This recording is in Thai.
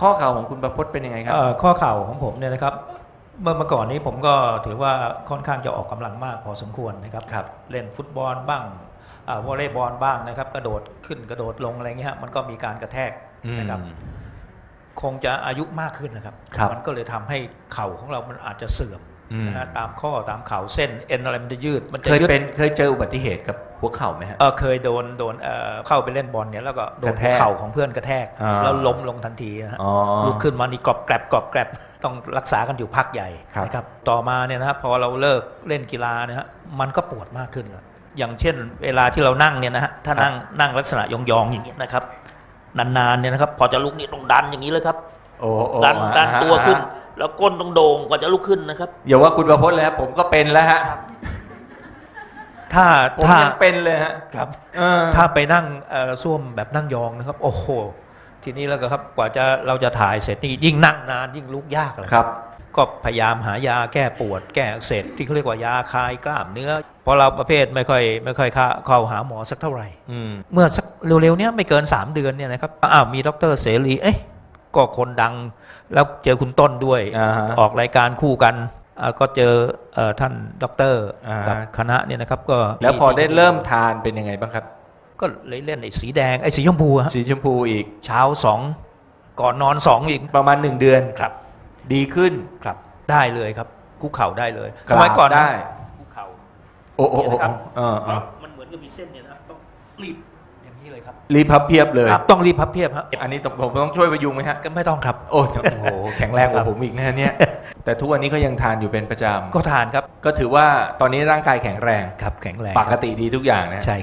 ข้อเข่าของคุณประพจน์เป็นยังไงครับ เอ่อข้อเข่าของผมเนี่ยนะครับ เมื่อเมื่อก่อนนี้ผมก็ถือว่าค่อนข้างจะออกกำลังมากพอสมควรนะครับครับ เล่นฟุตบอลบ้างอ่าวอลเลย์บอลบ้างนะครับ กระโดดขึ้นกระโดดลงอะไรเงี้ยฮะมันก็มีการกระแทกนะครับคงจะอายุมากขึ้นนะครับ ครับมันก็เลยทำให้เข่าของเรามันอาจจะเสื่อมอืม นะฮะตามข้อตามเข่าเส้นเอ็นอะไรมันจะยืด มันจะเคยยืดเป็นเคยเจออุบัติเหตุกับ หัวเข่าไหมฮะเออเคยโดนโดนเอ่อเข้าไปเล่นบอลเนี่ยแล้วก็โดกนระแทกเข่าของเพื่อนกระแทกอ่าแล้วล้มลงทันทีนะฮะอ๋อลุกขึ้นมานี่กรอบแกรบกรอบแกรบต้องรักษากันอยู่พักใหญ่ครับนะครับต่อมาเนี่ยนะครับพอเราเลิกเล่นกีฬาเนี่ยฮะมันก็ปวดมากขึ้นครับอย่างเช่น เวลาที่เรานั่งเนี่ยนะฮะถ้านั่งนั่งลักษณะยองๆอย่างนี้ยนะครับนานๆเนี่ยนะครับพอจะลุกนี่ต้องดันอย่างนี้เลยครับโอ้โอ้ดันดันอ่าฮะตัวขึ้นอ่าฮะแล้วก้นต้องโด่งกว่าจะลุกขึ้นนะครับอย่าว่าคุณประพจน์เลยฮะผมก็เป็นแล้วฮะ ถ้าผมถ้ายังเป็นเลยฮะครับเออถ้าไปนั่งเอ่อส้วมแบบนั่งยองนะครับ โอ้โห ทีนี้แล้วก็ครับกว่าจะเราจะถ่ายเสร็จนี่ยิ่งนั่งนานยิ่งลุกยากเลยครับ ก็พยายามหายาแก้ปวด แก้อักเสบที่เขาเรียกว่ายาคลายกล้ามเนื้อเพราะเราประเภทไม่ค่อยไม่ค่อยเข้าเข้าหาหมอสักเท่าไหร่อืมเมื่อสักเร็วๆเนี้ยไม่เกิน 3 เดือนเนี่ยนะครับอ้าวมีดรเสรีเอ๊ะก็คนดังแล้วเจอคุณต้นด้วยอ่าฮะออกรายการคู่กันอ่า ก็เจอเอ่อท่านด็อกเตอร์อ่าฮะกับคณะเนี่ยนะครับก็แล้วพอได้ที่เริ่มทานเป็นยังไงบ้างครับ ก็เลยเล่นไอ้สีแดงไอ้สีชมพูฮะสีชมพูอีกเช้าสองก่อนนอนสองอีกประมาณหนึ่งเดือนครับ ดีขึ้นครับได้เลยครับคุกเข่าได้เลยกราบสมัยก่อนนะได้คุกเข่าโอ้โอ้โอ้เนี่ยนะครับเออเออมันเหมือนกับมีเส้นเนี่ยนะต้องรีบ อย่างนี้เลยครับรีบพับเพียบเลย ครับต้องรีบพับเพียบฮะอันนี้ต้องผมต้องช่วยพยุงไหมฮะ ก็ไม่ต้องครับ โอ้โอ้โหแข็งแรงกครัว่าบผมอีกนะฮะเนี่ย แต่ทุกวันนี้ก็ยังทานอยู่เป็นประจก็ทานครับำก็ถือว่าตอนนี้ร่างกายแข็งแรง ครับแข็งแรงปกติดีทุกอย่างนะ ใช่